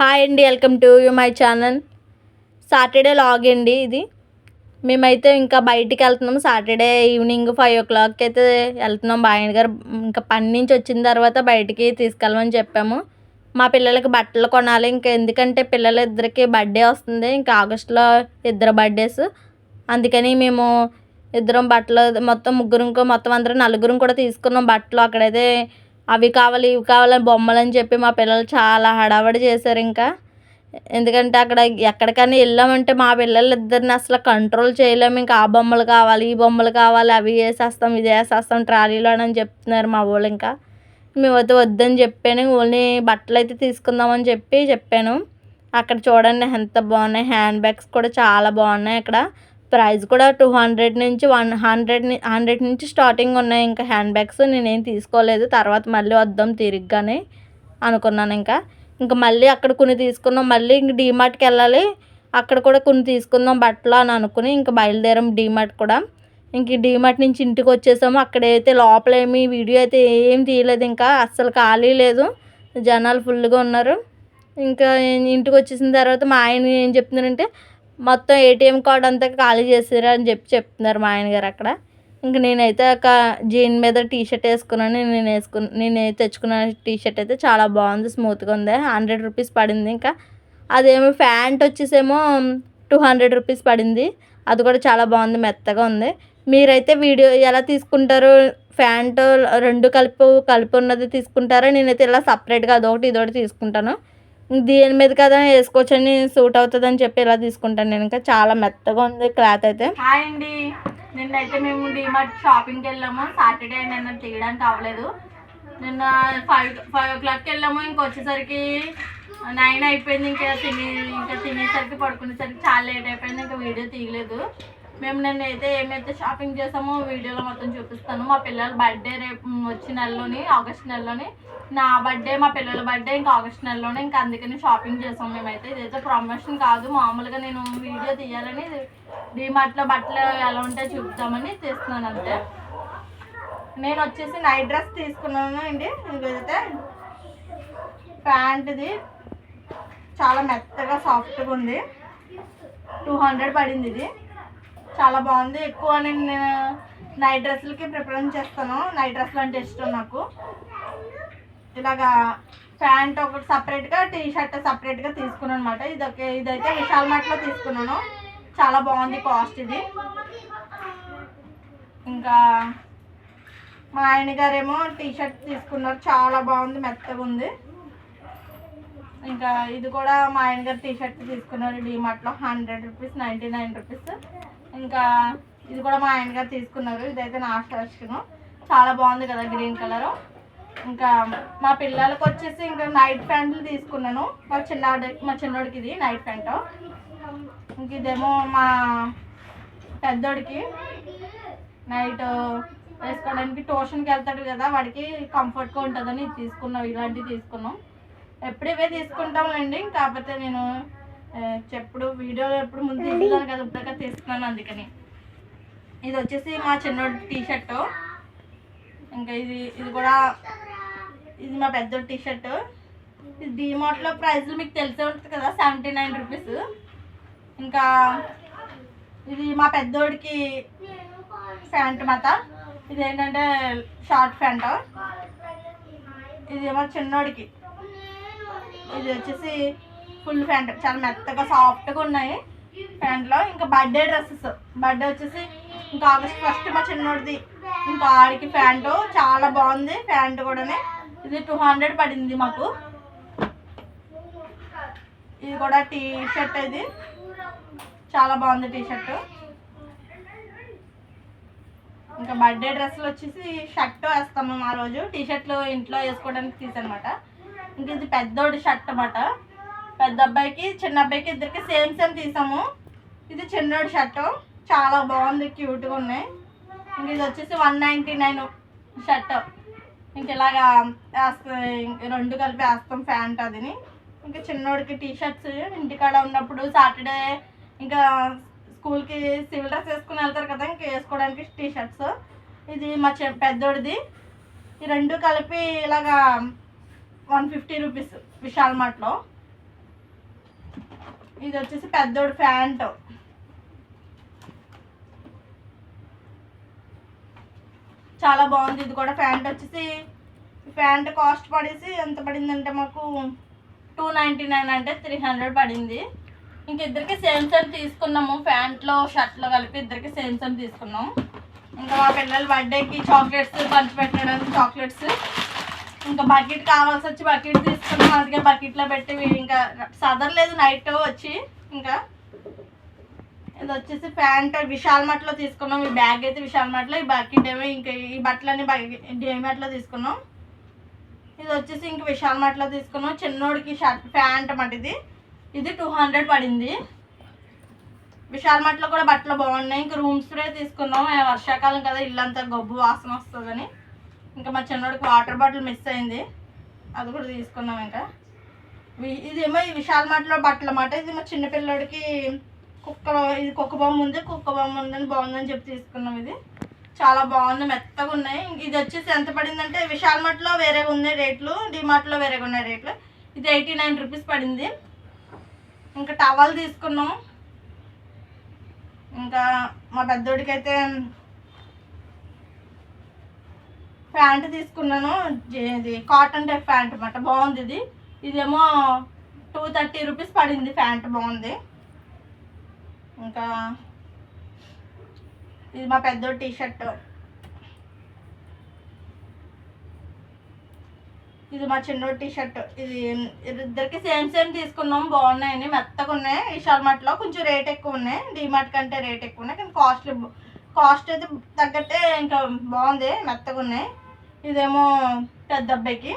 Hi అండి welcome to you my channel. Saturday log అండి ఇది. మేమైతే ఇంకా బయటికి వెళ్తున్నాం. సాటర్డే ఈవినింగ్ ఫైవ్ ఓ క్లాక్కి అయితే వెళ్తున్నాం. బాయన్ గారు ఇంకా పని నుంచి వచ్చిన తర్వాత బయటికి తీసుకెళ్ళమని చెప్పాము. మా పిల్లలకి బట్టలు కొనాలి. ఇంకా ఎందుకంటే పిల్లల ఇద్దరికి బర్త్డే వస్తుంది. ఇంకా ఆగస్టులో ఇద్దరు బర్త్డేస్ అందుకని మేము ఇద్దరం బట్టలు మొత్తం ముగ్గురు ఇంకో మొత్తం అందరం నలుగురం కూడా తీసుకున్నాం బట్టలు. అక్కడైతే అవి కావాలి ఇవి కావాలని బొమ్మలు అని చెప్పి మా పిల్లలు చాలా హడావడి చేశారు ఇంకా. ఎందుకంటే అక్కడ ఎక్కడికైనా వెళ్ళామంటే మా పిల్లలు ఇద్దరిని అసలు కంట్రోల్ చేయలేము. ఇంకా ఆ బొమ్మలు కావాలి ఈ బొమ్మలు కావాలి అవి వేసేస్తాం ఇది వేసేస్తాం ట్రాలీలో అని చెప్తున్నారు మా వాళ్ళు ఇంకా. మేమైతే వద్దని చెప్పాను. ఓన్లీ బట్టలు అయితే తీసుకుందామని చెప్పి చెప్పాను. అక్కడ చూడండి ఎంత బాగున్నాయి. హ్యాండ్ బ్యాగ్స్ కూడా చాలా బాగున్నాయి అక్కడ. ప్రైస్ కూడా టూ హండ్రెడ్ నుంచి వన్ హండ్రెడ్ హండ్రెడ్ నుంచి స్టార్టింగ్ ఉన్నాయి ఇంకా హ్యాండ్ బ్యాగ్స్. నేనేం తీసుకోలేదు. తర్వాత మళ్ళీ వద్దాం తిరిగ్గానే అనుకున్నాను ఇంకా. ఇంకా మళ్ళీ అక్కడ కొన్ని తీసుకున్నాం. మళ్ళీ ఇంక డీమార్ట్కి వెళ్ళాలి. అక్కడ కూడా కొన్ని తీసుకుందాం బట్టలు అని అనుకుని ఇంకా బయలుదేరాం డీమార్ట్ కూడా. ఇంక డీమార్ట్ నుంచి ఇంటికి వచ్చేసాము. అక్కడైతే లోపల ఏమి వీడియో అయితే ఏం తీయలేదు. ఇంకా అస్సలు ఖాళీ లేదు. జనాలు ఫుల్గా ఉన్నారు. ఇంకా ఇంటికి వచ్చేసిన తర్వాత మా ఆయన ఏం చెప్తున్నారంటే మొత్తం ఏటీఎం కార్డ్ అంతా ఖాళీ చేసారు అని చెప్పి చెప్తున్నారు మా ఆయన గారు అక్కడ. ఇంక నేనైతే ఒక జీన్ మీద టీ షర్ట్ వేసుకున్నాను. నేను వేసుకున్న నేను తెచ్చుకున్న టీ షర్ట్ అయితే చాలా బాగుంది స్మూత్గా ఉంది. హండ్రెడ్ రూపీస్ పడింది ఇంకా. అదేమో ప్యాంట్ వచ్చేసేమో టూ హండ్రెడ్ రూపీస్ పడింది. అది కూడా చాలా బాగుంది మెత్తగా ఉంది. మీరైతే వీడియో ఎలా తీసుకుంటారు? ప్యాంటు రెండు కలిపి కలిపి ఉన్నది తీసుకుంటారా? నేనైతే ఇలా సపరేట్గా అదొకటి ఇదొకటి తీసుకుంటాను. దీని మీద కదా వేసుకోవచ్చని సూట్ అవుతుందని చెప్పి ఇలా తీసుకుంటాను నేను. ఇంకా చాలా మెత్తగా ఉంది క్లాత్ అయితే. హాయ్ అండి. నిన్నైతే మేము డిమార్ట్ షాపింగ్కి వెళ్ళాము. సాటర్డే నిన్న తీయడానికి అవ్వలేదు. నిన్న ఫైవ్ ఫైవ్ ఓ క్లాక్కి వెళ్ళాము. ఇంకొచ్చేసరికి నైన్ అయిపోయింది. ఇంకా తిని ఇంకా తినేసరికి పడుకునేసరికి చాలా లేట్ అయిపోయింది. ఇంకా వీడియో తీయలేదు. మేము నిన్న అయితే ఏమైతే షాపింగ్ చేసామో వీడియోలో మొత్తం చూపిస్తాను. మా పిల్లల బర్త్డే రేపు వచ్చే నెలలోని ఆగస్ట్ నెలలోని. నా బర్త్డే మా పిల్లల బర్త్డే ఇంకా ఆగస్ట్ నెలలోనే. ఇంకా అందుకని షాపింగ్ చేసాం మేమైతే. ఇదైతే ప్రమోషన్ కాదు. మామూలుగా నేను వీడియో తీయాలని డిమార్ట్లో బట్టలు ఎలా ఉంటే చూపుతామని తీస్తున్నాను అంతే. నేను వచ్చేసి నైట్ డ్రెస్ తీసుకున్నాను అండి. ఇదైతే ప్యాంట్ది చాలా మెత్తగా సాఫ్ట్గా ఉంది. టూ హండ్రెడ్ పడింది ఇది. చాలా బాగుంది. ఎక్కువ నేను నైట్ డ్రెస్సులకి ప్రిఫరెన్స్ చేస్తాను. నైట్ డ్రెస్సులు అంటే ఇష్టం నాకు. ఇలాగా ప్యాంట్ ఒకటి సపరేట్గా టీ షర్ట్ సపరేట్గా తీసుకున్నాను అనమాట ఇది ఒక ఇదైతే విశాల్ మార్ట్లో తీసుకున్నాను. చాలా బాగుంది కాస్ట్ ఇది. ఇంకా మా ఆయన గారేమో టీ షర్ట్ తీసుకున్నారు. చాలా బాగుంది మెత్తగా ఉంది. ఇంకా ఇది కూడా మా ఆయన గారు టీ షర్ట్ తీసుకున్నారు. డీమార్ట్లో hundred rupees ninety nine rupees. ఇంకా ఇది కూడా మా ఆయన గారు తీసుకున్నారు. ఇదైతే నా ఆశ్రష్టను చాలా బాగుంది కదా గ్రీన్ కలరు. ఇంకా మా పిల్లలకి వచ్చేసి ఇంకా నైట్ ప్యాంట్లు తీసుకున్నాను. మా చిన్నవాడి మా చిన్నోడికి ఇది నైట్ ప్యాంటు. ఇంక ఇదేమో మా పెద్దోడికి నైట్ వేసుకోవడానికి ట్యూషన్కి వెళ్తాడు కదా వాడికి కంఫర్ట్గా ఉంటుందని తీసుకున్నాం. ఇలాంటివి తీసుకున్నాం. ఎప్పుడు ఇవే తీసుకుంటాంలేండి. కాకపోతే నేను చెప్పుడు వీడియోలు ఎప్పుడు ముందు తీసుకున్నాను కదా ఇప్పుడు తీసుకున్నాను అందుకని. ఇది వచ్చేసి మా చిన్నోడి టీషర్టు. ఇంకా ఇది ఇది కూడా ఇది మా పెద్ద టీ షర్ట్ ఇది డిమార్ట్లో ప్రైస్లు మీకు తెలిసే ఉంటుంది కదా సెవెంటీ నైన్ రూపీస్. ఇంకా ఇది మా పెద్దోడికి ప్యాంట్ మాత. ఇది ఏంటంటే షార్ట్ ప్యాంట్. ఇది మా చిన్నోడికి. ఇది వచ్చేసి ఫుల్ ప్యాంట్ చాలా మెత్తగా సాఫ్ట్గా ఉన్నాయి. ప్యాంట్లో ఇంకా బర్త్డే డ్రెస్సెస్. బర్త్డే వచ్చేసి ఇంకా ఆగస్ట్ ఫస్ట్ మా చిన్నోడిది. ఇంకా ఆడికి ప్యాంటు. చాలా బాగుంది ప్యాంటు కూడానే. ఇది టూ హండ్రెడ్ పడింది మాకు. ఇది కూడా టీ షర్ట్ ఇది. చాలా బాగుంది టీ షర్ట్ ఇంకా బర్త్డే డ్రెస్సులు వచ్చేసి షర్ట్ వేస్తాము ఆ రోజు. టీ షర్ట్లు ఇంట్లో వేసుకోవడానికి తీసనమాట. ఇంకా ఇది పెద్దోడి షర్ట్ అన్నమాట. పెద్ద అబ్బాయికి చిన్న అబ్బాయికి ఇద్దరికి సేమ్ సేమ్ తీసాము. ఇది చిన్నోడు షర్ట్. చాలా బాగుంది క్యూట్గా ఉన్నాయి. ఇంక ఇది వచ్చేసి వన్ నైంటీ నైన్ షర్ట్. ఇంక ఇలాగా రెండు కలిపి వేస్తాం ప్యాంట్ అదిని. ఇంకా చిన్నోడికి టీ షర్ట్స్ ఇంటికాడ ఉన్నప్పుడు సాటర్డే ఇంకా స్కూల్కి సివిల్ డ్రెస్ వేసుకుని వెళ్తారు కదా ఇంకా వేసుకోవడానికి టీ షర్ట్స్ ఇది మా చె పెద్దోడిది. ఈ రెండు కలిపి ఇలాగా వన్ ఫిఫ్టీ రూపీస్ విశాల్ మార్ట్లో. ఇది వచ్చేసి పెద్దోడు ప్యాంట్. చాలా బాగుంది ఇది కూడా ప్యాంట్ వచ్చేసి. ప్యాంట్ కాస్ట్ పడేసి ఎంత పడిందంటే మాకు టూ నైంటీ నైన్ అంటే త్రీ హండ్రెడ్ పడింది. ఇంక ఇద్దరికి సేమ్ సేమ్ తీసుకున్నాము. ప్యాంట్లో షర్ట్లో కలిపి ఇద్దరికి సేమ్ సేమ్ తీసుకున్నాం. ఇంకా మా పిల్లల బర్త్డేకి చాక్లెట్స్ పంచి పెట్టడానికి చాక్లెట్స్ ఇంకా బకెట్ కావాల్సి వచ్చి బకెట్ తీసుకున్నాం. అందుకే బకెట్లో పెట్టి ఇంకా సదరలేదు నైట్ వచ్చి. ఇంకా ఇది వచ్చేసి ప్యాంట్ విశాల్ మట్లో తీసుకున్నాం. ఈ బ్యాగ్ అయితే విశాల్ మట్లో ఈ బకెట్ ఏమో ఇంకా ఈ బట్టలన్నీ డేమట్లో తీసుకున్నాం. ఇది వచ్చేసి ఇంక విశాల్ మట్లో తీసుకున్నాం. చిన్నోడికి షర్ట్ ప్యాంట్ అన్నమాట ఇది. ఇది టూ హండ్రెడ్ పడింది. విశాల్ మట్లో కూడా బట్టలు బాగున్నాయి. ఇంక రూమ్ స్ప్రే తీసుకున్నాం. వర్షాకాలం కదా ఇల్లంతా గొబ్బు వాసన వస్తుందని. ఇంకా మా చిన్నోడికి వాటర్ బాటిల్ మిస్ అయింది. అది కూడా తీసుకున్నాం ఇంకా. వి- ఇదేమో ఈ విశాల్ మాటలో బట్టలు అన్నమాట. ఇది మా చిన్నపిల్లడికి కుక్క ఇది కుక్క బొమ్మ ఉంది. కుక్క బొమ్మ ఉందని బాగుందని చెప్పి తీసుకున్నాం ఇది. చాలా బాగుంది. మెత్తగా ఉన్నాయి. ఇది వచ్చేసి ఎంత పడిందంటే విశాల్ మార్ట్లో వేరేగా ఉన్నాయి రేట్లు. డిమార్ట్లో వేరేగా ఉన్నాయి రేట్లు. ఇది ఎయిటీ నైన్ రూపీస్ పడింది. ఇంకా టవల్ తీసుకున్నాం. ఇంకా మా పెద్దోడికి అయితే ప్యాంట్ తీసుకున్నాను. ఇది కాటన్ టైప్ ప్యాంట్ అనమాట బాగుంది ఇది. ఇదేమో టూ థర్టీ రూపీస్ పడింది ప్యాంట్. బాగుంది. ఇంకా ఇది మా పెద్ద టీ షర్ట్ ఇది మా చిన్న టీ షర్ట్ ఇది ఇద్దరికి సేమ్ సేమ్ తీసుకున్నాం. బాగున్నాయని. మెత్తగా ఉన్నాయి. విశాల్ మార్ట్లో కొంచెం రేట్ ఎక్కువ ఉన్నాయి. డిమార్ట్ కంటే రేట్ ఎక్కువ ఉన్నాయి. కానీ కాస్ట్లీ కాస్ట్ అయితే తగ్గట్టే ఇంకా బాగుంది. మెత్తగా ఉన్నాయి. ఇదేమో పెద్ద అబ్బాయికి.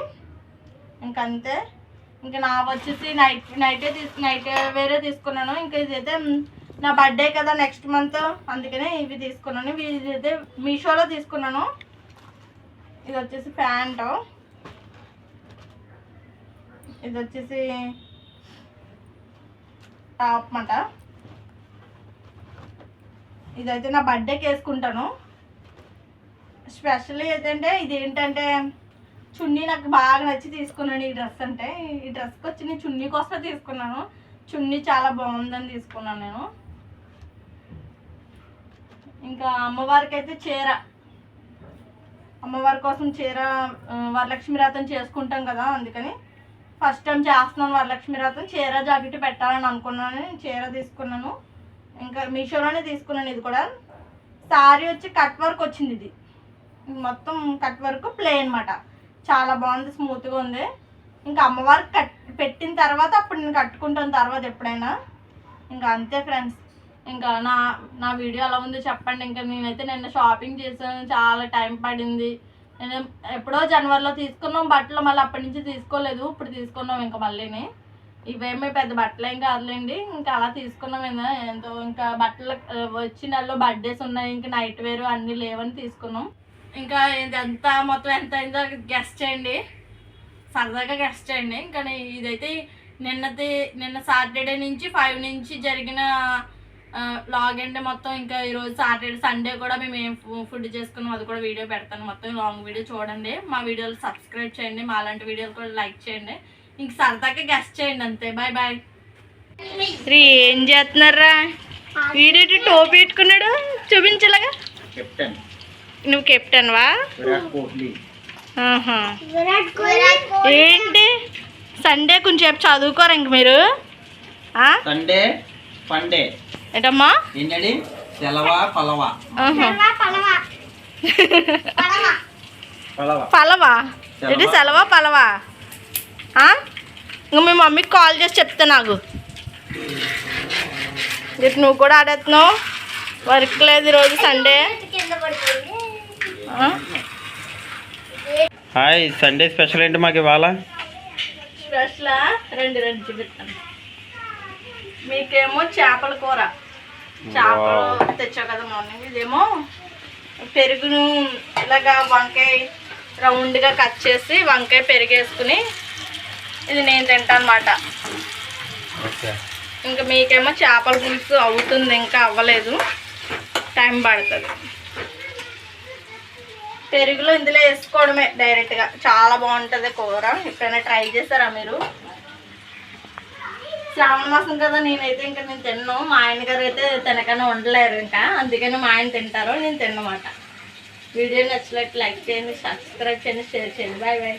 ఇంకంతే. అంతే ఇంకా నా వచ్చేసి నైట్ నైటే తీసు నైట్ వేరే తీసుకున్నాను. ఇంకా ఇదైతే నా బర్త్డే కదా నెక్స్ట్ మంత్. అందుకనే ఇవి తీసుకున్నాను. ఇవి ఇదైతే మీషోలో తీసుకున్నాను. ఇది వచ్చేసి ప్యాంటు. ఇది వచ్చేసి టాప్ మాట ఇదైతే నా బర్త్డేకి వేసుకుంటాను. స్పెషల్ ఏంటంటే ఇది ఏంటంటే చున్నీ నాకు బాగా నచ్చి తీసుకున్నాను ఈ డ్రెస్ అంటే. ఈ డ్రెస్కి వచ్చి నేను చున్నీ కోసం తీసుకున్నాను. చున్నీ చాలా బాగుందని తీసుకున్నాను నేను. ఇంకా అమ్మవారికి అయితే చీర. అమ్మవారి కోసం చీర వరలక్ష్మి వ్రతం చేసుకుంటాం కదా అందుకని. ఫస్ట్ టైం చేస్తున్నాను వరలక్ష్మి వ్రతం. చీర జాకెట్ పెట్టాలని అనుకున్నాను. నేను చీర తీసుకున్నాను. ఇంకా మీషోలోనే తీసుకున్నాను ఇది కూడా. సారీ వచ్చి కట్ వర్క్ వచ్చింది ఇది. మొత్తం కట్ వరకు ప్లే అనమాట చాలా బాగుంది స్మూత్గా ఉంది. ఇంకా అమ్మవారికి కట్ పెట్టిన తర్వాత అప్పుడు నేను కట్టుకుంటాను తర్వాత ఎప్పుడైనా. ఇంకా అంతే ఫ్రెండ్స్ ఇంకా నా నా వీడియో ఎలా ఉందో చెప్పండి. ఇంకా నేనైతే నిన్న షాపింగ్ చేశాను చాలా టైం పడింది. నేను ఎప్పుడో జనవరిలో తీసుకున్నాం బట్టలు మళ్ళీ అప్పటి నుంచి తీసుకోలేదు. ఇప్పుడు తీసుకున్నాం ఇంకా మళ్ళీని. ఇవేమీ పెద్ద బట్టలు ఏం కాదులేండి. ఇంకా అలా తీసుకున్నాం ఏదో ఎంతో ఇంకా బట్టలు వచ్చి నెలలో బర్త్డేస్ ఉన్నాయి. ఇంకా నైట్ వేరు అన్నీ లేవని తీసుకున్నాం. ఇంకా ఇదంతా మొత్తం ఎంత అయిందో గెస్ట్ చేయండి. సరదాగా గెస్ట్ చేయండి. ఇంకా ఇదైతే నిన్నది నిన్న సాటర్డే నుంచి ఫైవ్ నుంచి జరిగిన లాగ్ అండి మొత్తం ఇంకా ఈరోజు సాటర్డే సండే కూడా మేము ఏం ఫుడ్ చేసుకున్నాం అది కూడా వీడియో పెడతాను. మొత్తం లాంగ్ వీడియో చూడండి. మా వీడియోలు సబ్స్క్రైబ్ చేయండి. మా అలాంటి వీడియోలు కూడా లైక్ చేయండి. ఇంక సరదాగా గెస్ట్ చేయండి అంతే. బాయ్ బాయ్ ఏం చేస్తున్నారా? వీడియో టోపీ పెట్టుకున్నాడు? చూపించలాగా? చెప్తాను నువ్వు కెప్టెన్ వా విరాట్ కోహ్లీ. ఆహా. ఏంటి? సండే కొంచెం చదువుకోరు ఇంక మీరు? ఆ? సండే పండే. ఏంటమ్మా? ఏంటండి? సెలవా పలవా. పలవా. ఏంటి సెలవా పలవా? ఆ? ఇంక మీ మమ్మీకి కాల్ చేసి చెప్తా నాకు. ఇటు నువ్వు కూడా ఆడేస్తున్నావు వర్క్ లేదు ఈరోజు సండే? హాయ్ సండే స్పెషల్ ఏంటి మాకు ఇవాళ? స్పెషలా? రెండు రెండు చూపిస్తాను. మీకేమో చేపల కూర. చేపలు తెచ్చావు కదా మార్నింగ్. ఇదేమో పెరుగును ఇలాగా వంకాయ రౌండ్గా కట్ చేసి వంకాయ పెరిగేసుకుని ఇది నేను తింటాను అనమాట ఇంకా మీకేమో చేపల పులుసు అవుతుంది ఇంకా అవ్వలేదు. టైం పడుతుంది. పెరుగులో ఇందులో వేసుకోవడమే డైరెక్ట్గా చాలా బాగుంటుంది కూర. ఎప్పుడైనా ట్రై చేస్తారా మీరు? శ్రావణ మాసం కదా నేనైతే ఇంకా నేను తిన్నాను మా ఆయన గారు అయితే తినకనే ఉండలేరు ఇంకా. అందుకని మా ఆయన తింటారు నేను తిన్నమాట. వీడియో నచ్చినట్టు లైక్ చేయండి సబ్స్క్రైబ్ చేయండి షేర్ చేయండి. Bye bye